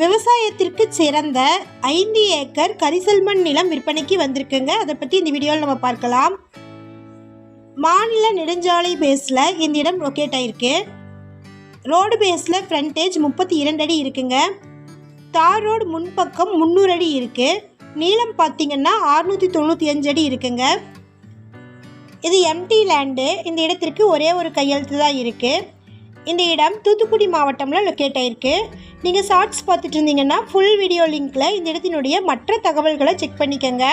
விவசாயத்திற்கு சிறந்த ஐந்து ஏக்கர் கரிசல்மண் நிலம் விற்பனைக்கு வந்திருக்குங்க. அதை பற்றி இந்த வீடியோவில் நம்ம பார்க்கலாம். மாநில நெடுஞ்சாலை பேஸில் இந்த இடம் லொக்கேட் ஆகிருக்கு ரோடு பேஸில் ஃப்ரண்டேஜ் முப்பத்தி இரண்டு அடி இருக்குங்க. தார் ரோடு முன்பக்கம் முந்நூறு அடி இருக்குது நீளம் பார்த்தீங்கன்னா அறுநூற்றி தொண்ணூற்றி அஞ்சு அடி இருக்குங்க. இது எம்டி லேண்டு இந்த இடத்திற்கு ஒரே ஒரு கையெழுத்து தான் இருக்குது இந்த இடம் தூத்துக்குடி மாவட்டம்ல லொக்கேட் ஆகிருக்கு நீங்கள் ஷார்ட்ஸ் பார்த்துட்டு இருந்தீங்கன்னா ஃபுல் வீடியோ லிங்க்கில் இந்த இடத்தினுடைய மற்ற தகவல்களை செக் பண்ணிக்கோங்க.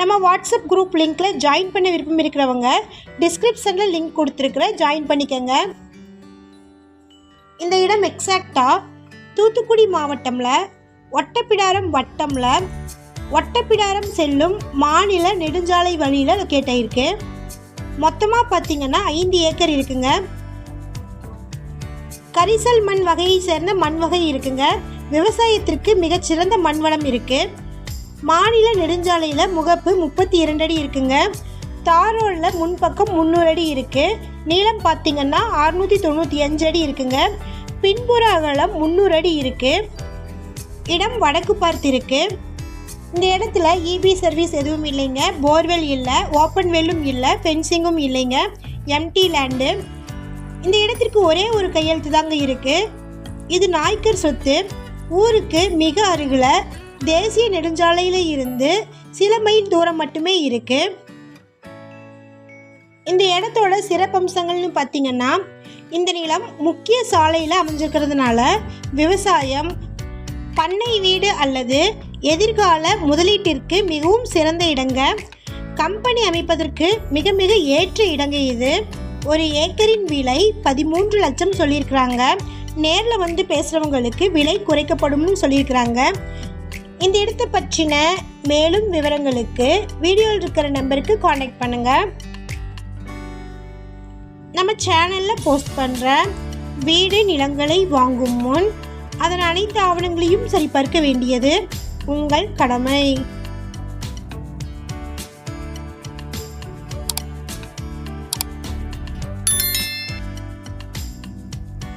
நம்ம வாட்ஸ்அப் குரூப் லிங்க்கில் ஜாயின் பண்ண விருப்பம் இருக்கிறவங்க டிஸ்கிரிப்ஷனில் லிங்க் கொடுத்துருக்குற ஜாயின் பண்ணிக்கோங்க. இந்த இடம் எக்ஸாக்டாக தூத்துக்குடி மாவட்டமில் ஒட்டப்பிடாரம் வட்டமில் ஒட்டப்பிடாரம் செல்லும் மாநில நெடுஞ்சாலை வழியில் லொக்கேட் ஆகிருக்கு மொத்தமாக பார்த்தீங்கன்னா ஐந்து ஏக்கர் இருக்குங்க. கரிசல் மண் வகையை சேர்ந்த மண் வகை இருக்குங்க. விவசாயத்திற்கு மிகச்சிறந்த மண் வளம் இருக்கு. மாநில நெடுஞ்சாலையில் முகப்பு முப்பத்தி இரண்டு அடி இருக்குங்க. தார் ரோடில் முன்பக்கம் முந்நூறு அடி இருக்கு. நீளம் பார்த்தீங்கன்னா அறுநூற்றி தொண்ணூற்றி அஞ்சு அடி இருக்குங்க. பின்புற அகலம் முந்நூறு அடி இருக்கு. இடம் வடக்கு பார்த்து இருக்குது இந்த இடத்துல இபி சர்வீஸ் எதுவும் இல்லைங்க. போர்வெல் இல்லை ஓப்பன் வெல்லும் இல்லை ஃபென்சிங்கும் இல்லைங்க. எம்டி லேண்டு இந்த இடத்திற்கு ஒரே ஒரு கையெழுத்து தாங்க இருக்கு. இது நாய்க்கர் சொத்து. ஊருக்கு மிக அருகில் தேசிய நெடுஞ்சாலையில் இருந்து சில மைல் தூரம் மட்டுமே இருக்கு. இந்த இடத்தோட சிறப்பம்சங்கள்னு பார்த்தீங்கன்னா இந்த நிலம் முக்கிய சாலையில் அமைஞ்சிருக்கிறதுனால விவசாயம் பண்ணை வீடு அல்லது எதிர்கால முதலீட்டிற்கு மிகவும் சிறந்த இடங்க. கம்பெனி அமைப்பதற்கு மிக மிக ஏற்ற இடங்க இது. ஒரு ஏக்கரின் விலை பதிமூன்று லட்சம் சொல்லியிருக்கிறாங்க. நேரில் வந்து பேசுகிறவங்களுக்கு விலை குறைக்கப்படும்னு சொல்லியிருக்கிறாங்க. இந்த இடத்தை பற்றின மேலும் விவரங்களுக்கு வீடியோவில் இருக்கிற நம்பருக்கு காண்டாக்ட் பண்ணுங்கள் நம்ம சேனலில் போஸ்ட் பண்ணுற வீடு நிலங்களை வாங்கும் முன் அதன் அனைத்து ஆவணங்களையும் சரிபார்க்க வேண்டியது உங்கள் கடமை.